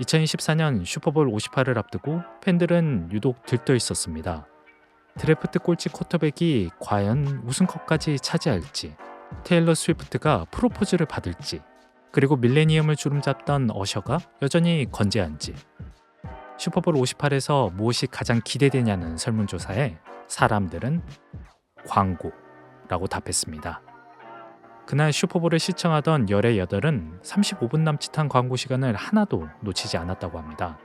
2024년 슈퍼볼 58을 앞두고 팬들은 유독 들떠 있었습니다. 드래프트 꼴찌 쿼터백이 과연 우승컵까지 차지할지, 테일러 스위프트가 프로포즈를 받을지, 그리고 밀레니엄을 주름잡던 어셔가 여전히 건재한지. 슈퍼볼 58에서 무엇이 가장 기대되냐는 설문조사에 사람들은 광고라고 답했습니다. 그날 슈퍼볼을 시청하던 열의 여덟은 35분 남짓한 광고 시간을 하나도 놓치지 않았다고 합니다.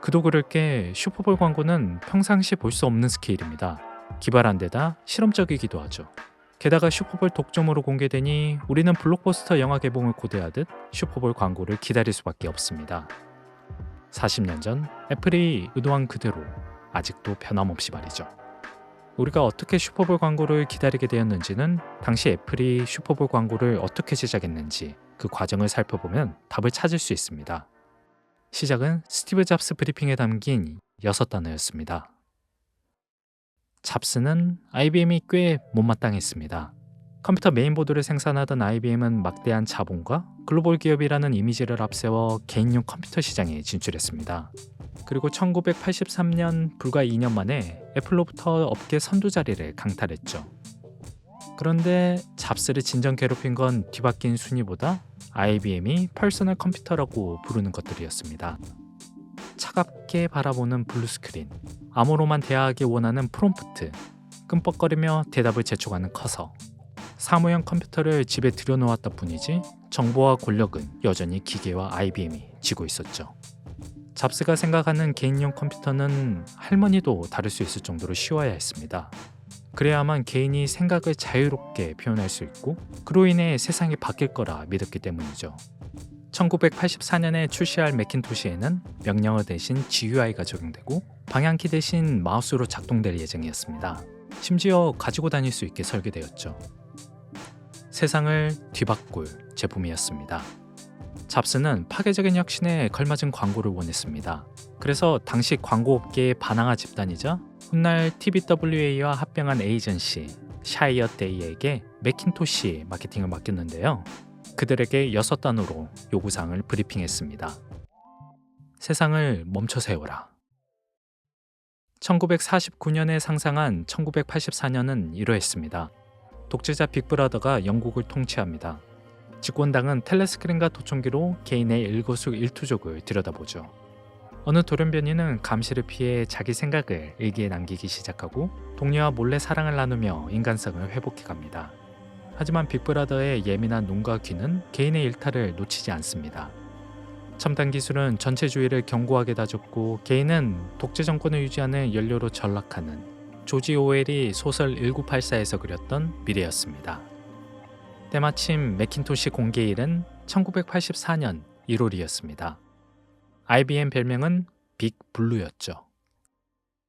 그도 그럴 게 슈퍼볼 광고는 평상시 볼 수 없는 스케일입니다. 기발한 데다 실험적이기도 하죠. 게다가 슈퍼볼 독점으로 공개되니 우리는 블록버스터 영화 개봉을 고대하듯 슈퍼볼 광고를 기다릴 수밖에 없습니다. 40년 전 애플이 의도한 그대로 아직도 변함없이 말이죠. 우리가 어떻게 슈퍼볼 광고를 기다리게 되었는지는 당시 애플이 슈퍼볼 광고를 어떻게 제작했는지 그 과정을 살펴보면 답을 찾을 수 있습니다. 시작은 스티브 잡스 브리핑에 담긴 여섯 단어였습니다. 잡스는 IBM이 꽤 못마땅했습니다. 컴퓨터 메인보드를 생산하던 IBM은 막대한 자본과 글로벌 기업이라는 이미지를 앞세워 개인용 컴퓨터 시장에 진출했습니다. 그리고 1983년 불과 2년 만에 애플로부터 업계 선두 자리를 강탈했죠. 그런데 잡스를 진정 괴롭힌 건 뒤바뀐 순위보다 IBM이 퍼스널 컴퓨터라고 부르는 것들이었습니다. 차갑게 바라보는 블루 스크린, 암호로만 대화하기 원하는 프롬프트, 끔뻑거리며 대답을 재촉하는 커서, 사무용 컴퓨터를 집에 들여놓았다 뿐이지 정보와 권력은 여전히 기계와 IBM이 쥐고 있었죠. 잡스가 생각하는 개인용 컴퓨터는 할머니도 다룰 수 있을 정도로 쉬워야 했습니다. 그래야만 개인이 생각을 자유롭게 표현할 수 있고 그로 인해 세상이 바뀔 거라 믿었기 때문이죠. 1984년에 출시할 매킨토시에는 명령어 대신 GUI가 적용되고 방향키 대신 마우스로 작동될 예정이었습니다. 심지어 가지고 다닐 수 있게 설계되었죠. 세상을 뒤바꿀 제품이었습니다. 잡스는 파괴적인 혁신에 걸맞은 광고를 원했습니다. 그래서 당시 광고업계의 반항아 집단이자 훗날 TBWA와 합병한 에이전시 샤이어 데이에게 매킨토시 마케팅을 맡겼는데요. 그들에게 여섯 단어로 요구사항을 브리핑했습니다. 세상을 멈춰 세워라. 1949년에 상상한 1984년은 이러했습니다. 독재자 빅브라더가 영국을 통치합니다. 집권당은 텔레스크린과 도청기로 개인의 일거수일투족을 들여다보죠. 어느 돌연변이는 감시를 피해 자기 생각을 일기에 남기기 시작하고 동료와 몰래 사랑을 나누며 인간성을 회복해 갑니다. 하지만 빅브라더의 예민한 눈과 귀는 개인의 일탈을 놓치지 않습니다. 첨단 기술은 전체주의를 견고하게 다졌고 개인은 독재 정권을 유지하는 연료로 전락하는 조지 오웰이 소설 1984에서 그렸던 미래였습니다. 때마침 매킨토시 공개일은 1984년 1월이었습니다. IBM 별명은 빅블루였죠.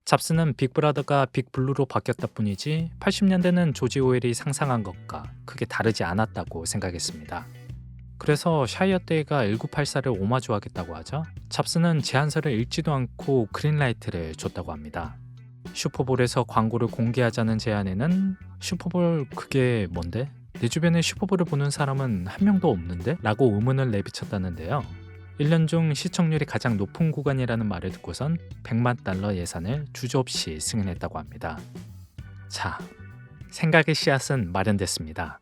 잡스는 빅브라더가 빅블루로 바뀌었다 뿐이지 80년대는 조지 오웰이 상상한 것과 크게 다르지 않았다고 생각했습니다. 그래서 샤이어 데이가 1984를 오마주하겠다고 하자 잡스는 제안서를 읽지도 않고 그린라이트를 줬다고 합니다. 슈퍼볼에서 광고를 공개하자는 제안에는 슈퍼볼 그게 뭔데? 내 주변에 슈퍼볼을 보는 사람은 한 명도 없는데? 라고 의문을 내비쳤다는데요. 1년 중 시청률이 가장 높은 구간이라는 말을 듣고선 100만 달러 예산을 주저없이 승인했다고 합니다. 자, 생각의 씨앗은 마련됐습니다.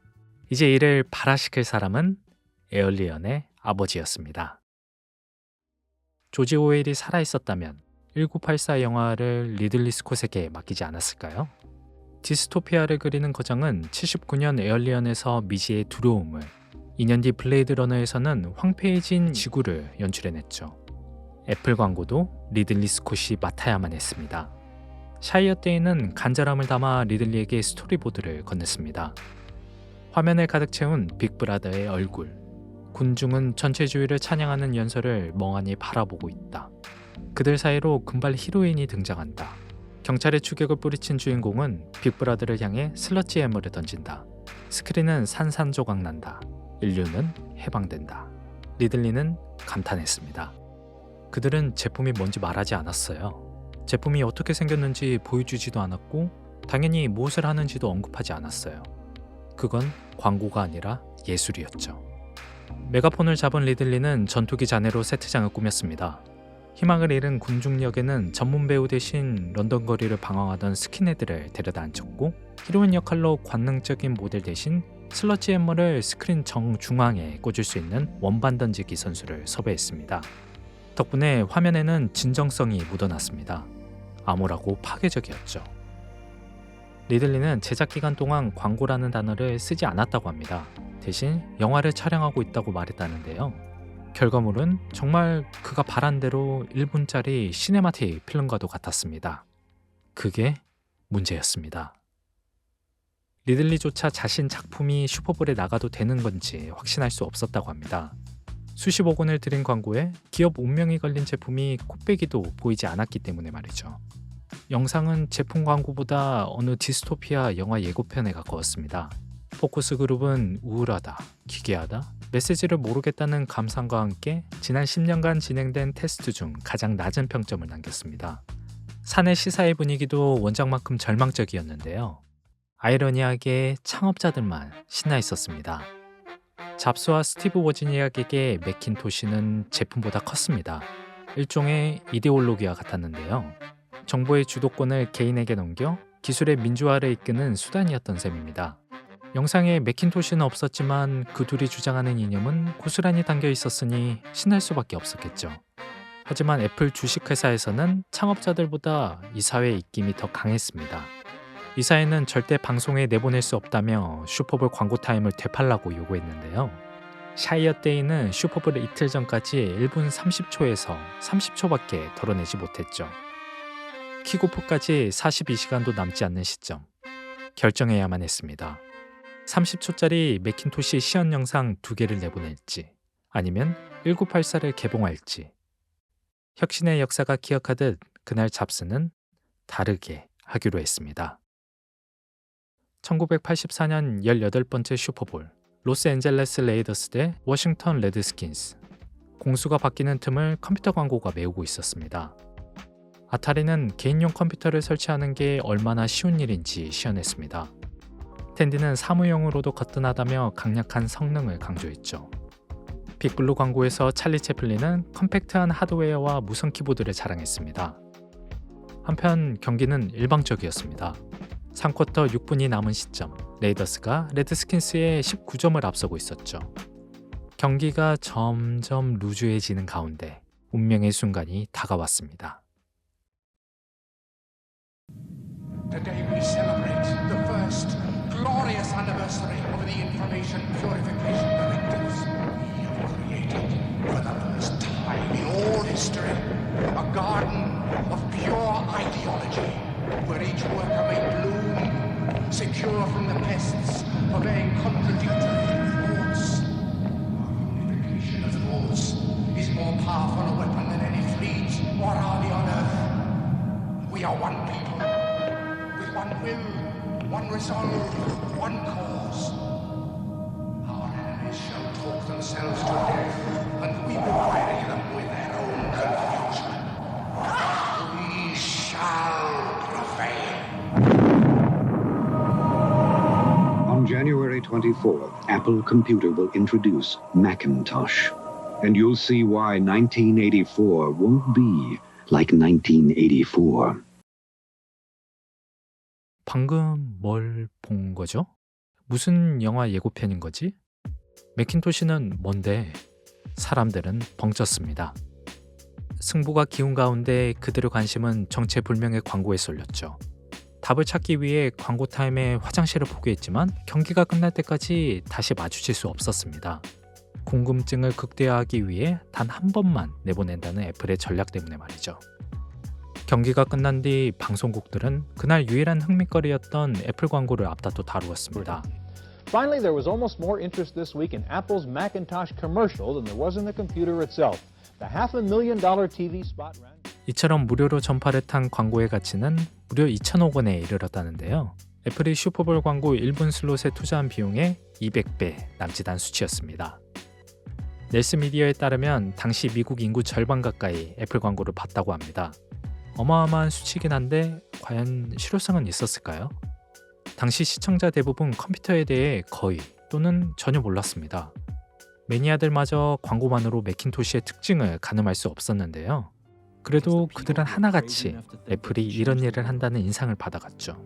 이제 이를 발화시킬 사람은 에얼리언의 아버지였습니다. 조지 오웰이 살아있었다면 1984 영화를 리들리 스콧에게 맡기지 않았을까요? 디스토피아를 그리는 거장은 79년 에얼리언에서 미지의 두려움을 2년 뒤 블레이드 러너에서는 황폐해진 지구를 연출해냈죠. 애플 광고도 리들리 스콧이 맡아야만 했습니다. 샤이어 때에는 간절함을 담아 리들리에게 스토리보드를 건넸습니다. 화면을 가득 채운 빅브라더의 얼굴. 군중은 전체주의를 찬양하는 연설을 멍하니 바라보고 있다. 그들 사이로 금발 히로인이 등장한다. 경찰의 추격을 뿌리친 주인공은 빅브라더를 향해 슬러지 해머를 던진다. 스크린은 산산조각 난다. 인류는 해방된다. 리들리는 감탄했습니다. 그들은 제품이 뭔지 말하지 않았어요. 제품이 어떻게 생겼는지 보여주지도 않았고 당연히 무엇을 하는지도 언급하지 않았어요. 그건 광고가 아니라 예술이었죠. 메가폰을 잡은 리들리는 전투기 잔해로 세트장을 꾸몄습니다. 희망을 잃은 군중역에는 전문 배우 대신 런던 거리를 방황하던 스킨헤드를 데려다 앉혔고 히로인 역할로 관능적인 모델 대신 슬러지 햄머를 스크린 정중앙에 꽂을 수 있는 원반 던지기 선수를 섭외했습니다. 덕분에 화면에는 진정성이 묻어났습니다. 암울하고 파괴적이었죠. 리들리는 제작 기간 동안 광고라는 단어를 쓰지 않았다고 합니다. 대신 영화를 촬영하고 있다고 말했다는데요. 결과물은 정말 그가 바란 대로 1분짜리 시네마틱 필름과도 같았습니다. 그게 문제였습니다. 리들리조차 자신 작품이 슈퍼볼에 나가도 되는 건지 확신할 수 없었다고 합니다. 수십억 원을 들인 광고에 기업 운명이 걸린 제품이 코빼기도 보이지 않았기 때문에 말이죠. 영상은 제품 광고보다 어느 디스토피아 영화 예고편에 가까웠습니다. 포커스 그룹은 우울하다, 기괴하다, 메시지를 모르겠다는 감상과 함께 지난 10년간 진행된 테스트 중 가장 낮은 평점을 남겼습니다. 사내 시사의 분위기도 원작만큼 절망적이었는데요. 아이러니하게 창업자들만 신나 있었습니다. 잡스와 스티브 워지니악에게 맥킨토시는 제품보다 컸습니다. 일종의 이데올로기와 같았는데요. 정보의 주도권을 개인에게 넘겨 기술의 민주화를 이끄는 수단이었던 셈입니다. 영상에 맥킨토시는 없었지만 그 둘이 주장하는 이념은 고스란히 담겨 있었으니 신날 수밖에 없었겠죠. 하지만 애플 주식회사에서는 창업자들보다 이사회의 입김이 더 강했습니다. 이사회는 절대 방송에 내보낼 수 없다며 슈퍼볼 광고 타임을 되팔라고 요구했는데요. 샤이어 데이는 슈퍼볼 이틀 전까지 1분 30초에서 30초밖에 덜어내지 못했죠. 킥오프까지 42시간도 남지 않는 시점. 결정해야만 했습니다. 30초짜리 맥킨토시 시연 영상 두 개를 내보낼지 아니면 1984를 개봉할지 혁신의 역사가 기억하듯 그날 잡스는 다르게 하기로 했습니다. 1984년 18번째 슈퍼볼 로스앤젤레스 레이더스 대 워싱턴 레드스킨스 공수가 바뀌는 틈을 컴퓨터 광고가 메우고 있었습니다. 아타리는 개인용 컴퓨터를 설치하는 게 얼마나 쉬운 일인지 시연했습니다. 텐디는 사무용으로도 거뜬하다며 강력한 성능을 강조했죠. 빅블루 광고에서 찰리 채플린은 컴팩트한 하드웨어와 무선 키보드를 자랑했습니다. 한편 경기는 일방적이었습니다. 3쿼터 6분이 남은 시점, 레이더스가 레드스킨스의 19점을 앞서고 있었죠. 경기가 점점 루즈해지는 가운데 운명의 순간이 다가왔습니다. Anniversary of the Information Purification Directives. We have created, for the first time in all history, a garden of pure ideology, where each worker will, one resolve, one cause. Our enemies shall talk themselves to death, and we will bury them with their own confusion. We shall prevail. On January 24th, Apple Computer will introduce Macintosh. And you'll see why 1984 won't be like 1984. 방금 뭘 본 거죠? 무슨 영화 예고편인 거지? 맥킨토시는 뭔데? 사람들은 벙쪘습니다. 승부가 기운 가운데 그들의 관심은 정체불명의 광고에 쏠렸죠. 답을 찾기 위해 광고 타임에 화장실을 포기했지만 경기가 끝날 때까지 다시 마주칠 수 없었습니다. 궁금증을 극대화하기 위해 단 한 번만 내보낸다는 애플의 전략 때문에 말이죠. 경기가 끝난 뒤 방송국들은 그날 유일한 흥미거리였던 애플 광고를 앞다퉈 다루었습니다. Finally, there was almost more interest this week in Apple's Macintosh commercial than there was in the computer itself. The half a million dollar TV spot ran. 이처럼 무료로 전파를 탄 광고의 가치는 무려 2천억 원에 이르렀다는데요. 애플이 슈퍼볼 광고 1분 슬롯에 투자한 비용의 200배 남짓 한 수치였습니다. 넬스 미디어에 따르면 당시 미국 인구 절반 가까이 애플 광고를 봤다고 합니다. 어마어마한 수치긴 한데 과연 실효성은 있었을까요? 당시 시청자 대부분 컴퓨터에 대해 거의 또는 전혀 몰랐습니다. 매니아들마저 광고만으로 매킨토시의 특징을 가늠할 수 없었는데요. 그래도 그들은 하나같이 애플이 이런 일을 한다는 인상을 받아갔죠.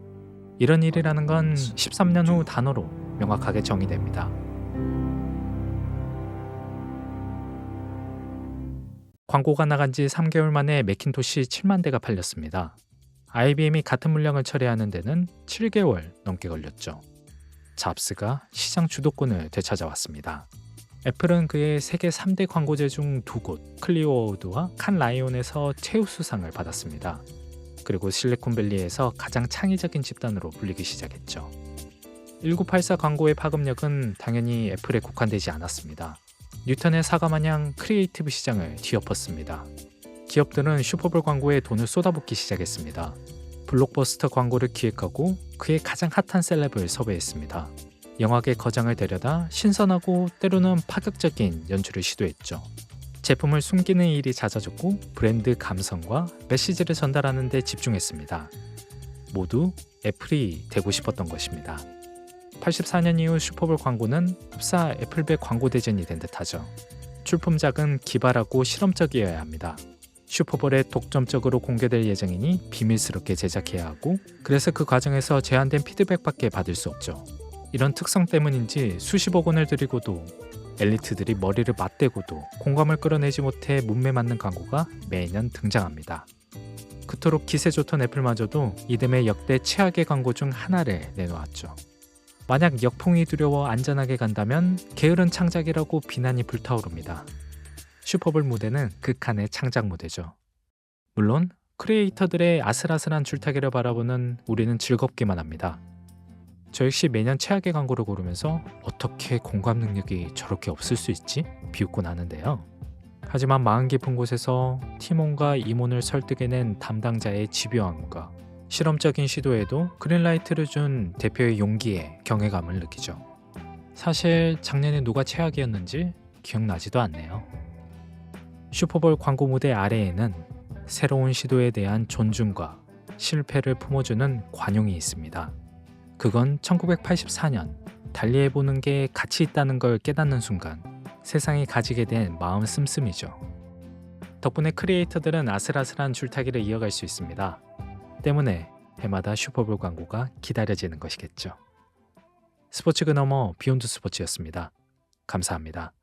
이런 일이라는 건 13년 후 단어로 명확하게 정의됩니다. 광고가 나간 지 3개월 만에 매킨토시 7만 대가 팔렸습니다. IBM이 같은 물량을 처리하는 데는 7개월 넘게 걸렸죠. 잡스가 시장 주도권을 되찾아왔습니다. 애플은 그의 세계 3대 광고제 중 두 곳, 클리오우드와 칸 라이온에서 최우수상을 받았습니다. 그리고 실리콘밸리에서 가장 창의적인 집단으로 불리기 시작했죠. 1984 광고의 파급력은 당연히 애플에 국한되지 않았습니다. 뉴턴의 사과 마냥 크리에이티브 시장을 뒤엎었습니다. 기업들은 슈퍼볼 광고에 돈을 쏟아붓기 시작했습니다. 블록버스터 광고를 기획하고 그의 가장 핫한 셀럽을 섭외했습니다. 영화계 거장을 데려다 신선하고 때로는 파격적인 연출을 시도했죠. 제품을 숨기는 일이 잦아졌고 브랜드 감성과 메시지를 전달하는 데 집중했습니다. 모두 애플이 되고 싶었던 것입니다. 84년 이후 슈퍼볼 광고는 흡사 애플백 광고 대전이 된 듯하죠. 출품작은 기발하고 실험적이어야 합니다. 슈퍼볼에 독점적으로 공개될 예정이니 비밀스럽게 제작해야 하고 그래서 그 과정에서 제한된 피드백밖에 받을 수 없죠. 이런 특성 때문인지 수십억 원을 들이고도 엘리트들이 머리를 맞대고도 공감을 끌어내지 못해 문매 맞는 광고가 매년 등장합니다. 그토록 기세 좋던 애플마저도 이듬해 역대 최악의 광고 중 하나를 내놓았죠. 만약 역풍이 두려워 안전하게 간다면 게으른 창작이라고 비난이 불타오릅니다. 슈퍼볼 무대는 극한의 창작 무대죠. 물론 크리에이터들의 아슬아슬한 줄타기를 바라보는 우리는 즐겁기만 합니다. 저 역시 매년 최악의 광고를 고르면서 어떻게 공감 능력이 저렇게 없을 수 있지? 비웃곤 하는데요. 하지만 마음 깊은 곳에서 티몬과 이몬을 설득해낸 담당자의 집요함과 실험적인 시도에도 그린라이트를 준 대표의 용기에 경외감을 느끼죠. 사실 작년에 누가 최악이었는지 기억나지도 않네요. 슈퍼볼 광고 무대 아래에는 새로운 시도에 대한 존중과 실패를 품어주는 관용이 있습니다. 그건 1984년 달리해보는 게 가치 있다는 걸 깨닫는 순간 세상이 가지게 된 마음 씀씀이죠. 덕분에 크리에이터들은 아슬아슬한 줄타기를 이어갈 수 있습니다. 때문에 해마다 슈퍼볼 광고가 기다려지는 것이겠죠. 스포츠 그 너머 비욘드 스포츠였습니다. 감사합니다.